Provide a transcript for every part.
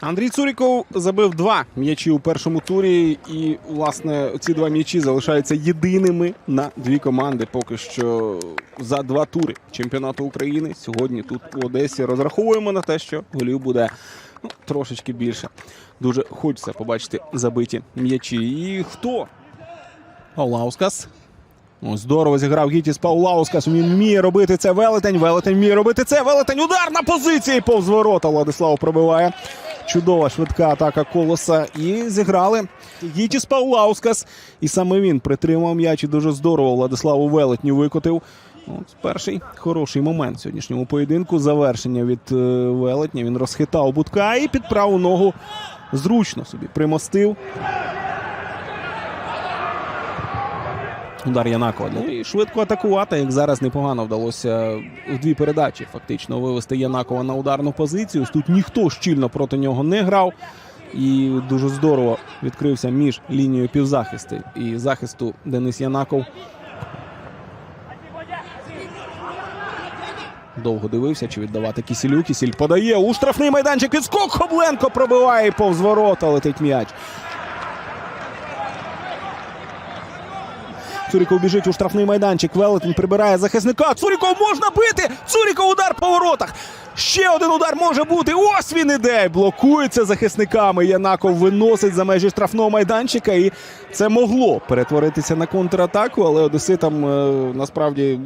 Андрій Цуріков забив два м'ячі у першому турі, і власне ці два м'ячі залишаються єдиними на дві команди. Поки що за два тури чемпіонату України. Сьогодні тут у Одесі розраховуємо на те, що голів буде ну, трошечки більше. Дуже хочеться побачити забиті м'ячі. І хто? Павлаускас. Ось здорово зіграв Гітіс Паулаускас. Він вміє робити це велетень. Велетень вміє робити це. Велетень. Удар на позиції повз ворота. Владислав пробиває. Чудова швидка атака колоса. І зіграли Гітіс Паулаускас. І саме він притримав м'яч і дуже здорово Владиславу Велетню викотив. От перший хороший момент в сьогоднішньому поєдинку. Завершення від е, Велетня. Він розхитав будка і під праву ногу зручно собі примостив. Удар Янакова. Ну і швидко атакувати, як зараз непогано вдалося в дві передачі фактично вивести Янакова на ударну позицію. Тут ніхто щільно проти нього не грав. І дуже здорово відкрився між лінією півзахисту і захисту Денис Янаков. Довго дивився, чи віддавати Кісілю. Кісіль подає у штрафний майданчик. Відскок Хобленко пробиває повз ворота летить м'яч. Цуріков біжить у штрафний майданчик. Велетень прибирає захисника. Цуріков можна бити! Цуріков удар по воротах. Ще один удар може бути. Ось він іде. Блокується захисниками. Янаков виносить за межі штрафного майданчика. І це могло перетворитися на контратаку, але одеситам е, насправді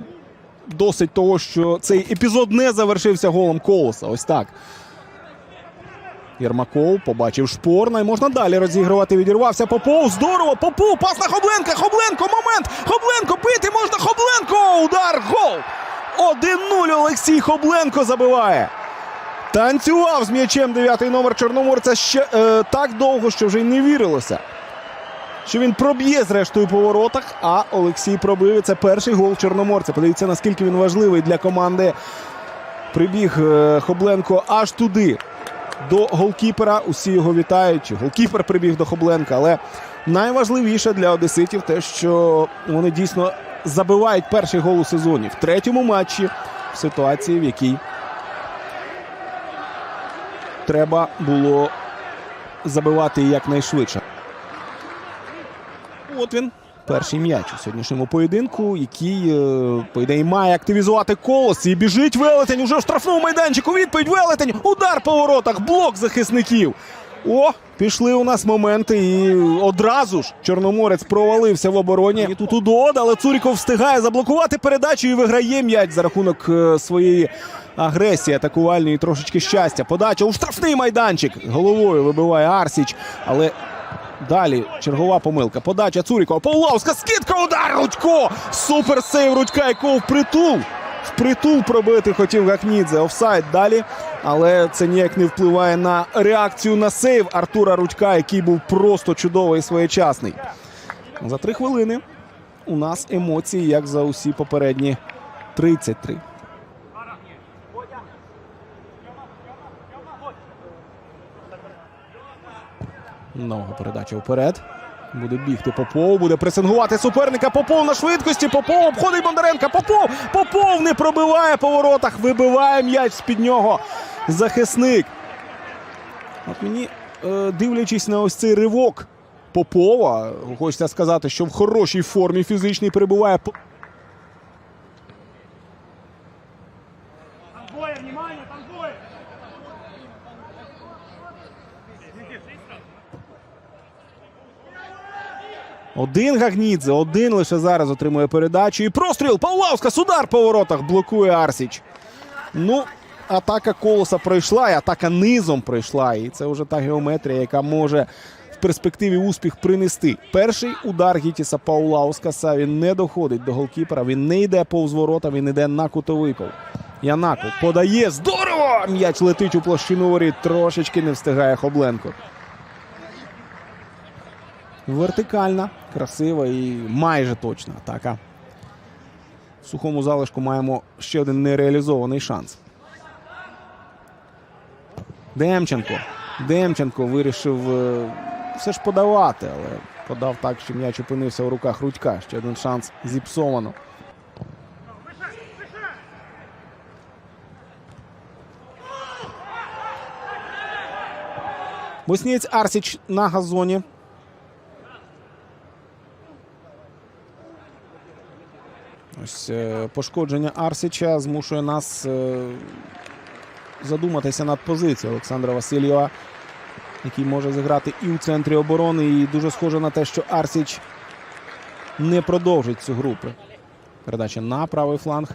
досить того, що цей епізод не завершився голом колоса. Ось так. Єрмаков побачив шпорна і можна далі розігрувати. Відірвався Попов. Здорово! Попов! Пас на Хобленка! Хобленко! Момент! Хобленко! Бити можна! Хобленко! Удар! Гол! 1-0 Олексій Хобленко забиває. Танцював з м'ячем дев'ятий номер Чорноморця ще е, так довго, що вже й не вірилося. Що він проб'є зрештою по воротах, а Олексій пробив. Це перший гол Чорноморця. Подивіться, наскільки він важливий для команди. Прибіг е, Хобленко аж туди до голкіпера. Усі його вітають. Голкіпер прибіг до Хобленка. Але найважливіше для одеситів те, що вони дійсно забивають перший гол у сезоні в третьому матчі в ситуації, в якій треба було забивати якнайшвидше. От він. Перший м'яч у сьогоднішньому поєдинку, який, е, по ідеї, має активізувати колос. І біжить велетень уже в штрафному майданчику. Відповідь велетень. Удар по воротах. Блок захисників. О, пішли у нас моменти. І одразу ж Чорноморець провалився в обороні. І тут удод, але Цуріков встигає заблокувати передачу і виграє м'яч за рахунок е, своєї агресії атакувальної трошечки щастя. Подача у штрафний майданчик. Головою вибиває Арсіч. Але Далі чергова помилка. Подача Цурікова. Павловська скидка. Удар Рудько. Супер сейв Рудька, якого впритул. Впритул пробити хотів Гакнідзе. Офсайд далі. Але це ніяк не впливає на реакцію на сейв Артура Рудька, який був просто чудовий і своєчасний. За три хвилини у нас емоції, як за усі попередні 33. Нова передача вперед. Буде бігти Попов, буде пресингувати суперника. Попов на швидкості. Попов обходить Бондаренка. Попов! Попов не пробиває по воротах. Вибиває м'яч з-під нього. Захисник. От мені, е, дивлячись на ось цей ривок Попова, хочеться сказати, що в хорошій формі фізичній перебуває. Один Гагнідзе, один лише зараз отримує передачу. І простріл. Павлавська удар по воротах блокує Арсіч. Ну, атака колоса пройшла, і атака низом пройшла. І це вже та геометрія, яка може в перспективі успіх принести. Перший удар Гітіса Паулаускаса. Він не доходить до голкіпера. Він не йде повз ворота, він йде на кутовий пол. Янаков подає. Здорово! М'яч летить у площину воріт. Трошечки не встигає Хобленко. Вертикальна, красива і майже точна атака. В сухому залишку маємо ще один нереалізований шанс. Демченко. Демченко вирішив е, все ж подавати, але подав так, що м'яч опинився у руках Рудька. Ще один шанс зіпсовано. Боснієць Арсіч на газоні. Ось е, пошкодження Арсіча змушує нас е, задуматися над позицією Олександра Васильєва, який може зіграти і у центрі оборони. І дуже схоже на те, що Арсіч не продовжить цю групу. Передача на правий фланг.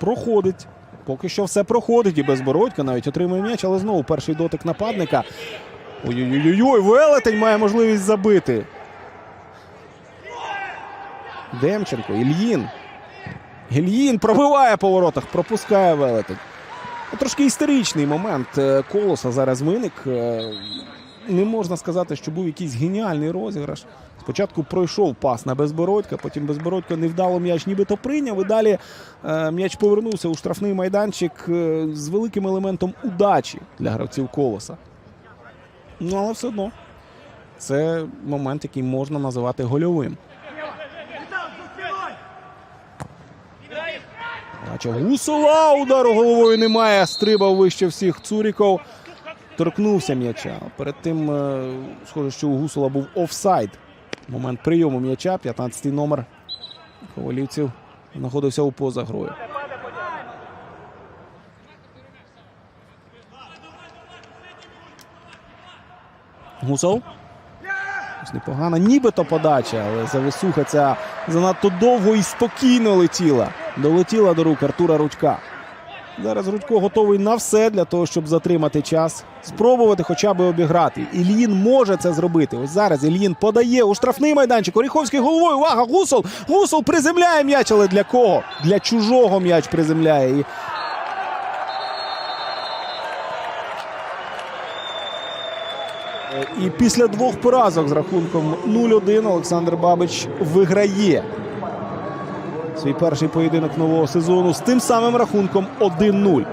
Проходить. Поки що все проходить і безбородька навіть отримує м'яч, але знову перший дотик нападника. Ой-ой-ой, велетень має можливість забити. Демченко, Ільїн. Ільїн пробиває по воротах, пропускає велетень. Трошки історичний момент е, колоса зараз виник. Е, Не можна сказати, що був якийсь геніальний розіграш. Спочатку пройшов пас на безбородька, потім безбородько невдало м'яч нібито прийняв. І далі е, м'яч повернувся у штрафний майданчик з великим елементом удачі для гравців колоса. Ну, але все одно. Це момент, який можна називати гольовим. Наче Гусова удару головою немає. Стрибав вище всіх Цуріков. Торкнувся м'яча. Перед тим, е, схоже, що у Гусола був офсайд. Момент прийому м'яча. 15-й номер ковалівців знаходився у поза грою. Гусов. Ось непогана, нібито подача, але зависуха ця занадто довго і спокійно летіла. Долетіла до рук Артура Рудька. Зараз Рудько готовий на все для того, щоб затримати час, спробувати хоча б обіграти. Ільїн може це зробити. Ось зараз Ільїн подає у штрафний майданчик. Оріховський головою. Увага! Гусол! Гусол приземляє м'яч, але для кого? Для чужого м'яч приземляє. І І після двох поразок з рахунком 0-1 Олександр Бабич виграє свій перший поєдинок нового сезону з тим самим рахунком 1-0.